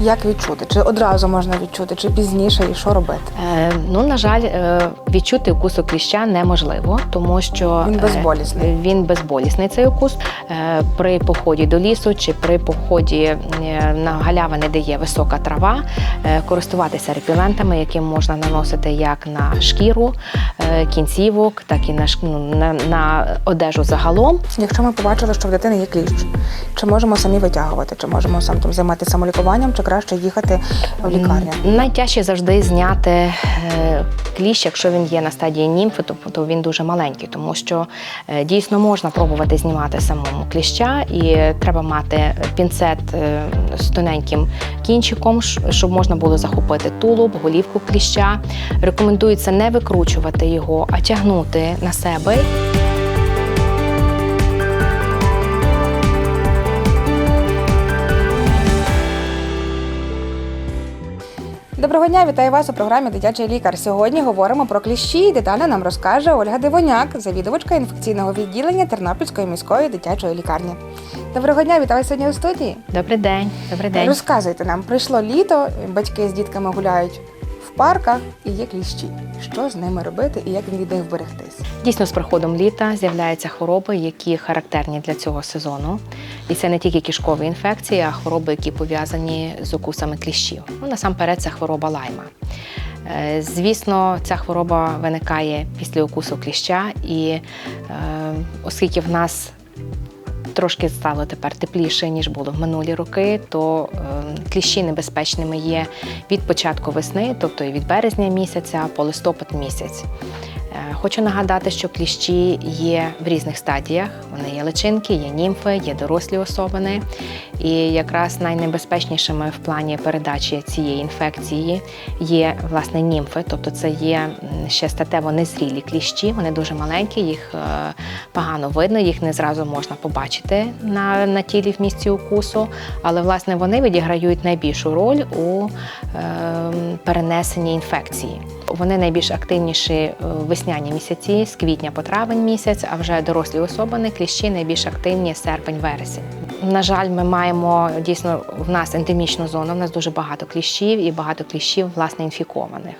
Як відчути? Чи одразу можна відчути, чи пізніше, і що робити? Е, ну, на жаль, е, відчути укусу кліща неможливо, тому що Він е, безболісний. він безболісний цей укус. Е, При поході до лісу чи при поході е, на галявини, де є висока трава, е, користуватися репілентами, яким можна наносити як на шкіру е, кінцівок, так і на, ну, на, на одежу загалом. Якщо ми побачили, що в дитини є кліщ, чи можемо самі витягувати, чи можемо сам там займатися самолікуванням, чи краще їхати в лікарню? Найтяжче завжди зняти е, кліщ, якщо він є на стадії німфи, то, то він дуже маленький, тому що е, дійсно можна пробувати знімати самому кліща, і треба мати пінцет е, з тоненьким кінчиком, щоб можна було захопити тулуб, голівку кліща. Рекомендується не викручувати його, а тягнути на себе. Доброго дня, вітаю вас у програмі Дитячий лікар. Сьогодні говоримо про кліщі. і Детально нам розкаже Ольга Дивоняк, завідувачка інфекційного відділення Тернопільської міської дитячої лікарні. Доброго дня, вітаю сьогодні у студії. Добрий день, добрий день. Розказуйте нам, прийшло літо, батьки з дітками гуляють парках і є кліщі. Що з ними робити і як від них вберегтись? Дійсно, з приходом літа з'являються хвороби, які характерні для цього сезону. І це не тільки кишкові інфекції, а хвороби, які пов'язані з укусами кліщів. Ну, насамперед, це хвороба лайма. Е, Звісно, ця хвороба виникає після укусу кліща, і е, оскільки в нас трошки стало тепер тепліше, ніж було в минулі роки, то е, кліщі небезпечними є від початку весни, тобто і від березня місяця по листопад місяць. Е, Хочу нагадати, що кліщі є в різних стадіях. Вони є личинки, є німфи, є дорослі особини. І якраз найнебезпечнішими в плані передачі цієї інфекції є власне німфи, тобто це є ще статево незрілі кліщі. Вони дуже маленькі, їх е, погано видно, їх не зразу можна побачити на, на тілі в місці укусу. Але власне вони відіграють найбільшу роль у е, перенесенні інфекції. Вони найбільш активніші е, в весняні місяці, з квітня по травень місяць, а вже дорослі особини кліщі найбільш активні серпень-вересень. На жаль, ми маємо дійсно в нас ендемічну зону. У нас дуже багато кліщів і багато кліщів власне інфікованих.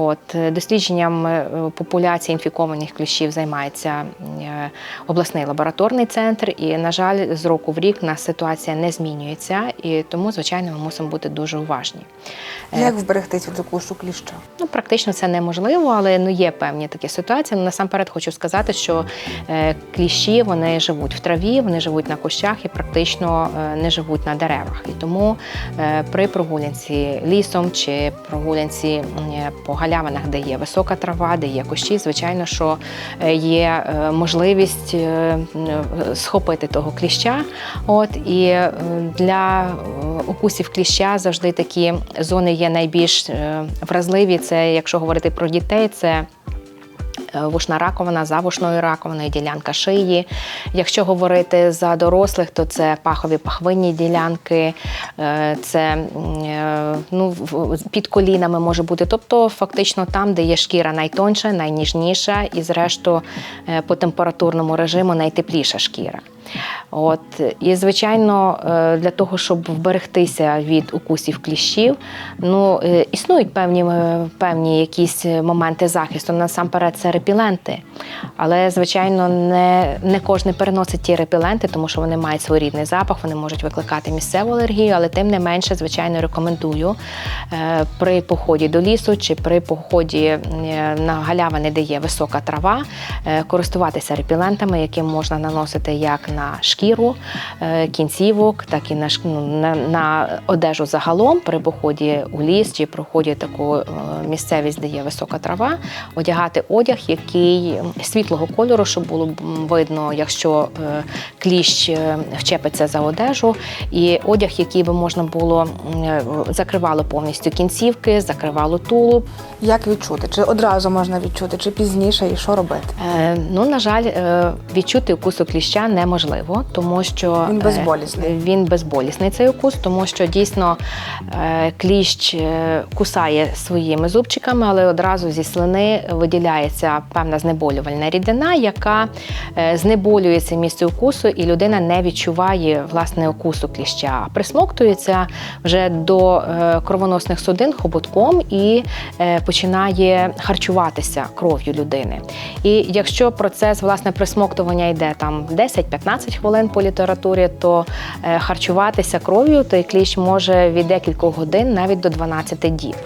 От е, дослідженням е, популяції інфікованих кліщів займається е, обласний лабораторний центр. І, на жаль, з року в рік у нас ситуація не змінюється, і тому, звичайно, ми мусимо бути дуже уважні. Як вберегтись від укусу кліща? Ну, практично це неможливо, але ну є певні такі ситуації. Ну, насамперед хочу сказати, що кліщі вони живуть в траві, вони живуть на кущах і практично не живуть на деревах. І тому при прогулянці лісом чи прогулянці по галявинах, де є висока трава, де є кущі, звичайно, що е, є е, можливість е, е, схопити того кліща. От і е, для е, укусів кліща завжди такі зони є найбільш е, вразливі. Це якщо говорити про дітей, це е, Вушна раковина, завушною раковиною, ділянка шиї. Якщо говорити за дорослих, то це пахові пахвинні ділянки, е, це е, ну, під колінами може бути. Тобто, фактично там, де є шкіра найтонша, найніжніша, і, зрештою, е, по температурному режиму найтепліша шкіра. От і звичайно, е, для того, щоб вберегтися від укусів кліщів, ну е, існують певні, е, певні якісь моменти захисту. Насамперед, це репіленти. Але, звичайно, не, не кожен переносить ті репіленти, тому що вони мають своєрідний запах, вони можуть викликати місцеву алергію, але тим не менше, звичайно, рекомендую при поході до лісу чи при поході на галявини, де є висока трава, користуватися репілентами, яким можна наносити як на шкіру е, кінцівок, так і на, ну, на, на одежу загалом при поході у ліс чи проході таку е, місцевість, де є висока трава, одягати одяг, який світлого кольору, щоб було видно, якщо е, кліщ вчепиться за одежу, і одяг, який би можна було закривало повністю кінцівки, закривало тулуб. Як відчути? Чи одразу можна відчути, чи пізніше, і що робити? Е, ну, на жаль, відчути укусу кліща неможливо, тому що Він е, безболісний. Він безболісний цей укус, тому що дійсно е, кліщ е, кусає своїми зубчиками, але одразу зі слини виділяється певна знеболювальна рідина, яка знеболює це місце укусу, і людина не відчуває власне укусу кліща. А Присмоктується вже до кровоносних судин хоботком і починає харчуватися кров'ю людини. І якщо процес власне присмоктування йде там 10-15 хвилин по літературі, то е, харчуватися кров'ю той кліщ може від декількох годин навіть до 12 діб.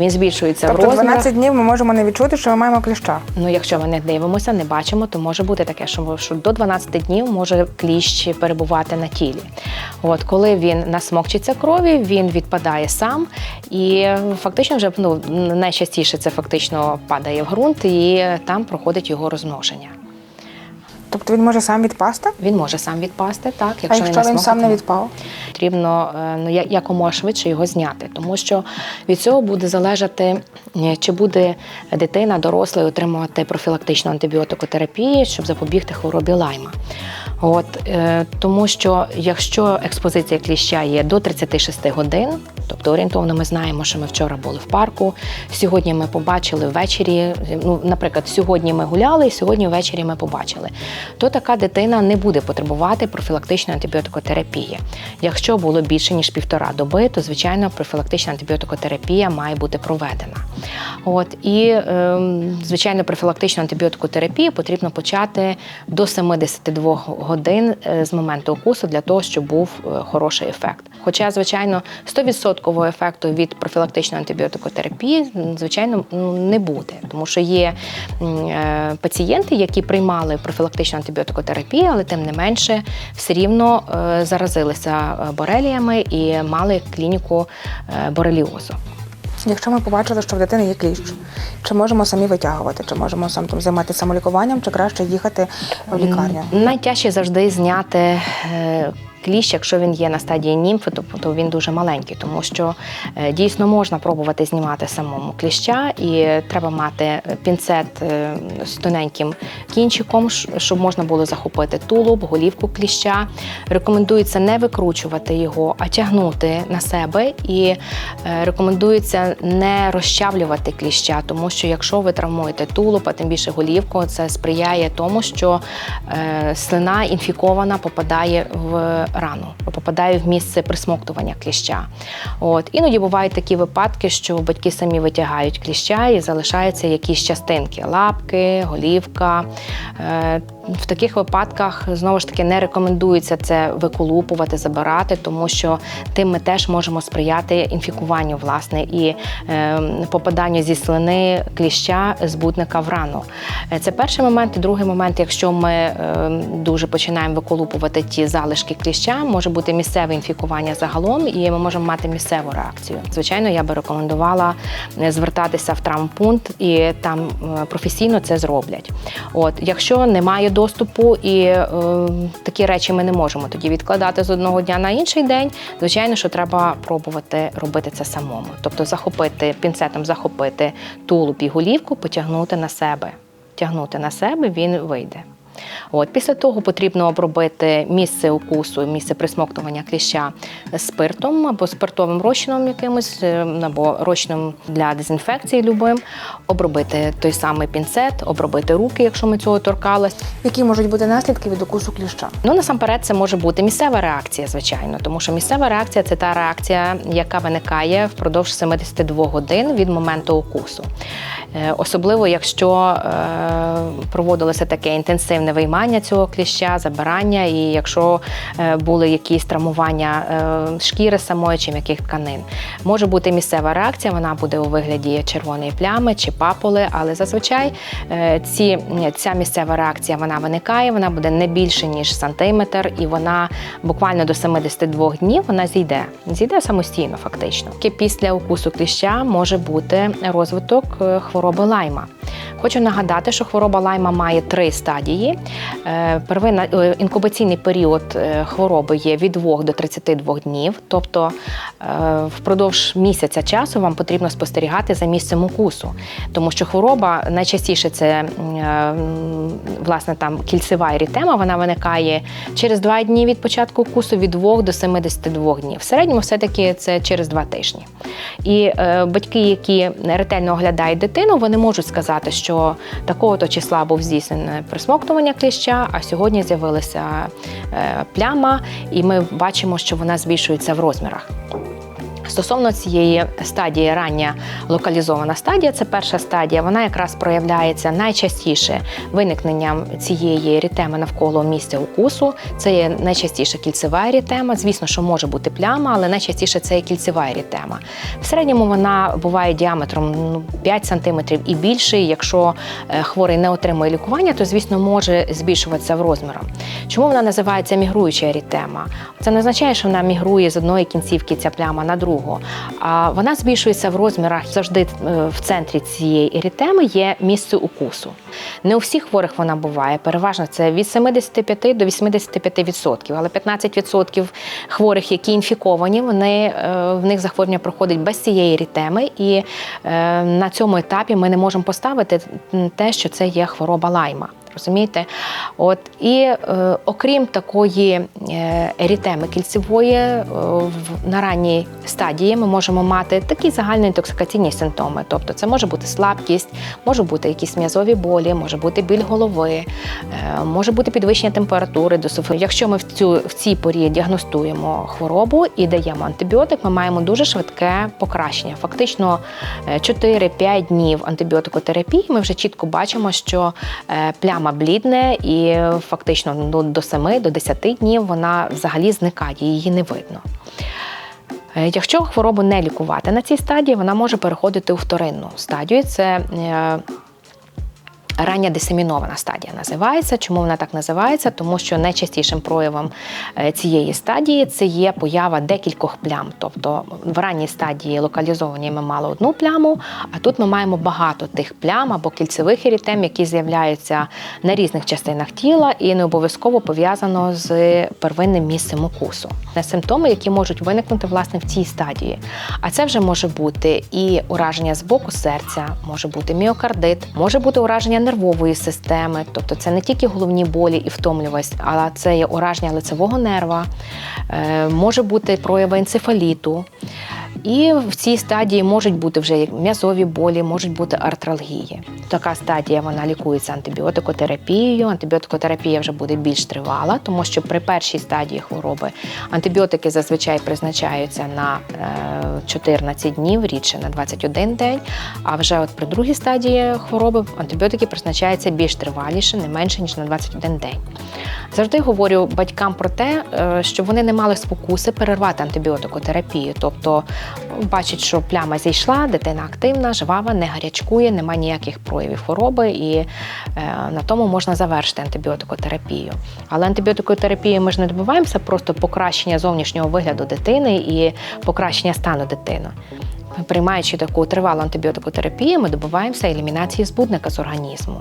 Він збільшується в Тобто розмірах. 12 днів ми можемо не відчути, що ми маємо кліща. Ну, якщо ми не дивимося, не бачимо, то може бути таке, що до 12 днів може кліщ перебувати на тілі. От коли він насмокчиться крові, він відпадає сам, і фактично вже ну найчастіше це фактично падає в ґрунт, і там проходить його розмноження. Тобто він може сам відпасти, Він може сам відпасти, так а якщо він сам не відпав. Потрібно е, ну, якомога швидше його зняти, тому що від цього буде залежати, е, чи буде дитина дорослий отримувати профілактичну антибіотикотерапію, щоб запобігти хворобі лайма. От, е, тому що якщо експозиція кліща є до 36 годин, тобто орієнтовно ми знаємо, що ми вчора були в парку, сьогодні ми побачили ввечері. Ну, наприклад, сьогодні ми гуляли, і сьогодні ввечері ми побачили, то така дитина не буде потребувати профілактичної антибіотикотерапії. Якщо було більше ніж півтора доби, то звичайно профілактична антибіотикотерапія має бути проведена. От і ем, звичайно, профілактичну антибіотикотерапію потрібно почати до 72 годин е, з моменту укусу для того, щоб був е, хороший ефект. Хоча, звичайно, 100% ефекту від профілактичної антибіотикотерапії, звичайно, ну, не буде, тому що є е, пацієнти, які приймали профілактичну антибіотикотерапію, але тим не менше все рівно е, заразилися е, бореліями і мали клініку бореліозу. Якщо ми побачили, що в дитини є кліщ, чи можемо самі витягувати, чи можемо сам там займатися самолікуванням, чи краще їхати в лікарню? Найтяжче завжди зняти кліщ, якщо він є на стадії німфи, то, то він дуже маленький, тому що е, дійсно можна пробувати знімати самому кліща, і треба мати пінцет е, з тоненьким кінчиком, щоб можна було захопити тулуб, голівку кліща. Рекомендується не викручувати його, а тягнути на себе. І е, рекомендується не розчавлювати кліща, тому що якщо ви травмуєте тулуб, а тим більше голівку, це сприяє тому, що е, слина інфікована попадає в рану, попадає в місце присмоктування кліща. От іноді бувають такі випадки, що батьки самі витягають кліща і залишаються якісь частинки лапки, голівка. В таких випадках знову ж таки не рекомендується це виколупувати, забирати, тому що тим ми теж можемо сприяти інфікуванню власне і е, попаданню зі слини кліща збутника в рану. Е, Це перший момент. І другий момент, якщо ми е, дуже починаємо виколупувати ті залишки кліща, може бути місцеве інфікування загалом, і ми можемо мати місцеву реакцію. Звичайно, я би рекомендувала е, звертатися в травмпункт і там е, професійно це зроблять. От, якщо немає доступу і е, такі речі ми не можемо тоді відкладати з одного дня на інший день, звичайно, що треба пробувати робити це самому. Тобто захопити пінцетом, захопити тулуб і голівку, потягнути на себе. Тягнути на себе, він вийде. От після того потрібно обробити місце укусу, місце присмоктування кліща спиртом або спиртовим розчином якимось, е, або розчином для дезінфекції любим, обробити той самий пінцет, обробити руки, якщо ми цього торкались. Які можуть бути наслідки від укусу кліща? Ну насамперед, це може бути місцева реакція, звичайно, тому що місцева реакція це та реакція, яка виникає впродовж 72 годин від моменту укусу. Е, Особливо, якщо е, проводилося таке інтенсивне виймання цього кліща, забирання, і якщо е, були якісь травмування шкіри самої чи м'яких тканин. Може бути місцева реакція, вона буде у вигляді червоної плями чи папули, але зазвичай ці, ця місцева реакція вона виникає, вона буде не більше ніж сантиметр, і вона буквально до 72 днів вона зійде. Зійде самостійно, фактично. Після укусу кліща може бути розвиток е, хвороби лайма. Хочу нагадати, що хвороба лайма має три стадії. Е, Первинна е, інкубаційний період е, хвороби є від 2 до 32 днів, тобто впродовж місяця часу вам потрібно спостерігати за місцем укусу, тому що хвороба найчастіше це власне там кільцева ерітема, вона виникає через 2 дні від початку укусу від 2 до 72 днів. В середньому все-таки це через 2 тижні. І батьки, які ретельно оглядають дитину, вони можуть сказати, що такого-то числа був здійснене присмоктування кліща, а сьогодні з'явилася е, пляма, і ми бачимо, що вона збільшується в розмірах. Стосовно цієї стадії, рання локалізована стадія, це перша стадія. Вона якраз проявляється найчастіше виникненням цієї ерітеми навколо місця укусу. Це є найчастіше кільцева ерітема. Звісно, що може бути пляма, але найчастіше це є кільцева ерітема. В середньому вона буває діаметром ну, 5 см і більше. Якщо е, хворий не отримує лікування, то звісно може збільшуватися в розмірах. Чому вона називається мігруюча ерітема? Це не означає, що вона мігрує з одної кінцівки ця пляма на другу. А вона збільшується в розмірах завжди е, в центрі цієї ерітеми є місце укусу. Не у всіх хворих вона буває. Переважно це від 75 до 85%. Але 15% хворих, які інфіковані, вони е, в них захворювання проходить без цієї ерітеми, і е, на цьому етапі ми не можемо поставити те, що це є хвороба лайма. Розумієте? От і е, окрім такої е, ерітеми кільцевої, е, в, на ранній стадії ми можемо мати такі загальноінтоксикаційні симптоми. Тобто, це може бути слабкість, може бути якісь м'язові болі, може бути біль голови, е, може бути підвищення температури до. Якщо ми в цю в цій порі діагностуємо хворобу і даємо антибіотик, ми маємо дуже швидке покращення. Фактично е, 4-5 днів антибіотикотерапії. Ми вже чітко бачимо, що е, пляма блідне, і фактично ну, до 7 до 10 днів вона взагалі зникає, її не видно. Е, Якщо хворобу не лікувати на цій стадії, вона може переходити у вторинну стадію. Це е, Рання дисемінована стадія називається. Чому вона так називається? Тому що найчастішим проявом е, цієї стадії це є поява декількох плям. Тобто в ранній стадії локалізованій ми мали одну пляму, а тут ми маємо багато тих плям або кільцевих ерітем, які з'являються на різних частинах тіла і не обов'язково пов'язано з первинним місцем укусу. Симптоми, які можуть виникнути власне в цій стадії. А це вже може бути і ураження з боку серця, може бути міокардит, може бути ураження нервової системи, тобто це не тільки головні болі і втомлюваність, але це є ураження лицевого нерва, е, може бути прояви енцефаліту. І в цій стадії можуть бути вже м'язові болі, можуть бути артралгії. Така стадія вона лікується антибіотикотерапією. Антибіотикотерапія вже буде більш тривала, тому що при першій стадії хвороби антибіотики зазвичай призначаються на е, 14 днів, рідше на 21 день. А вже от при другій стадії хвороби антибіотики призначаються більш триваліше, не менше ніж на 21 день. Завжди говорю батькам про те, е, щоб вони не мали спокуси перервати антибіотикотерапію, тобто бачать, що пляма зійшла, дитина активна, жвава, не гарячкує, немає ніяких проявів хвороби, і е, на тому можна завершити антибіотикотерапію. Але антибіотикотерапією ми ж не добиваємося просто покращення зовнішнього вигляду дитини і покращення стану дитини. Приймаючи таку тривалу антибіотикотерапію, ми добиваємося елімінації збудника з організму.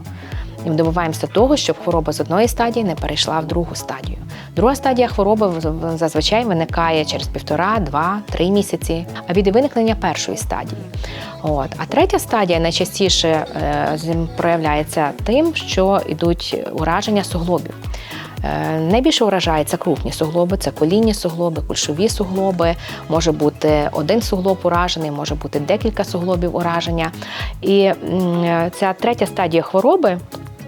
І ми добиваємося того, щоб хвороба з одної стадії не перейшла в другу стадію. Друга стадія хвороби зазвичай виникає через півтора, два, три місяці, а від виникнення першої стадії. От. А третя стадія найчастіше е, проявляється тим, що йдуть ураження суглобів. Е, Найбільше вражаються крупні суглоби, це колінні суглоби, кульшові суглоби. Може бути один суглоб уражений, може бути декілька суглобів ураження. І ця третя стадія хвороби.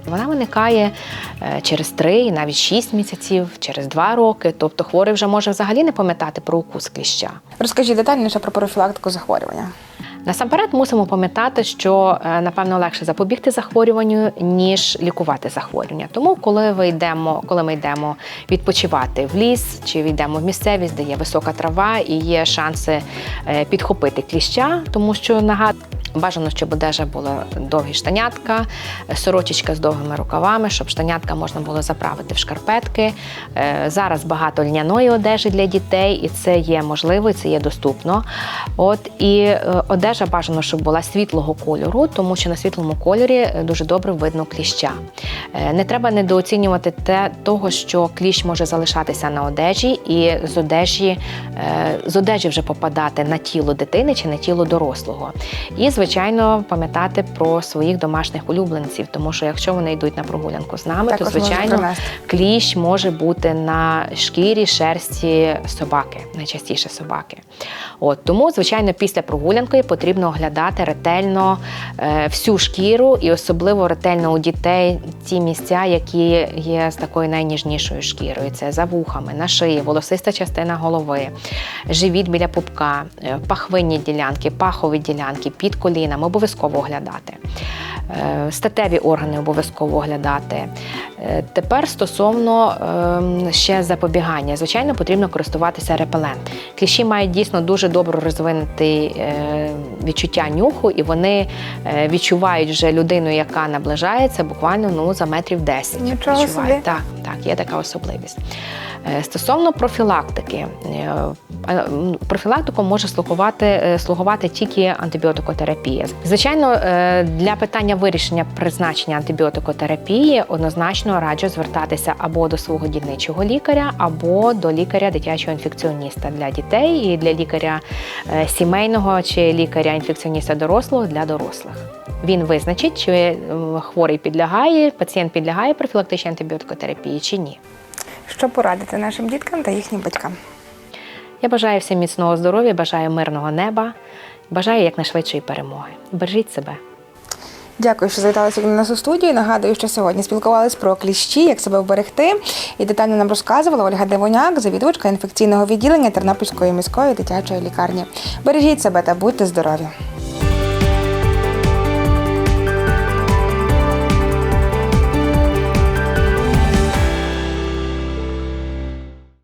Вона виникає е, через 3 і навіть 6 місяців, через 2 роки. Тобто хворий вже може взагалі не пам'ятати про укус кліща. Розкажіть детальніше про профілактику захворювання. Насамперед мусимо пам'ятати, що е, напевно легше запобігти захворюванню, ніж лікувати захворювання. Тому, коли ви йдемо, коли ми йдемо відпочивати в ліс чи йдемо в місцевість, де є висока трава і є шанси е, підхопити кліща, тому що нагадую. Бажано, щоб одежа була довгі штанятка, сорочечка з довгими рукавами, щоб штанятка можна було заправити в шкарпетки. Е, Зараз багато льняної одежі для дітей, і це є можливо, і це є доступно. От і е, одежа бажано, щоб була світлого кольору, тому що на світлому кольорі е, дуже добре видно кліща. Е, Не треба недооцінювати те, того, що кліщ може залишатися на одежі, і з одежі, е, з одежі вже попадати на тіло дитини чи на тіло дорослого. І, звичайно, звичайно, пам'ятати про своїх домашніх улюбленців, тому що якщо вони йдуть на прогулянку з нами, Також то звичайно кліщ може бути на шкірі шерсті собаки, найчастіше собаки. От тому, звичайно, після прогулянки потрібно оглядати ретельно е, всю шкіру і особливо ретельно у дітей ті місця, які є з такою найніжнішою шкірою. Це за вухами, на шиї, волосиста частина голови, живіт біля пупка, е, пахвинні ділянки, пахові ділянки, під колінами обов'язково оглядати. Е, Статеві органи обов'язково оглядати. Е, Тепер стосовно ем, ще запобігання, звичайно, потрібно користуватися репелент. Кліщі мають дійсно дуже добре розвинутий е, відчуття нюху, і вони відчувають вже людину, яка наближається, буквально ну, за метрів 10. Нічого відчувають. собі. Так, так, є така особливість. Стосовно профілактики, а, м, профілактику може слугувати, слугувати тільки антибіотикотерапія. Звичайно, для питання вирішення призначення антибіотикотерапії однозначно раджу звертатися або до свого дільничого лікаря, або до лікаря дитячого інфекціоніста для дітей і для лікаря е, сімейного чи лікаря-інфекціоніста дорослого для дорослих. Він визначить, чи хворий підлягає, пацієнт підлягає профілактичній антибіотикотерапії чи ні. Що порадити нашим діткам та їхнім батькам? Я бажаю всім міцного здоров'я, бажаю мирного неба, бажаю якнайшвидшої перемоги. Бережіть себе. Дякую, що завітали сьогодні на нашу студію. Нагадую, що сьогодні спілкувались про кліщі, як себе вберегти. І детально нам розказувала Ольга Девоняк, завідувачка інфекційного відділення Тернопільської міської дитячої лікарні. Бережіть себе та будьте здорові!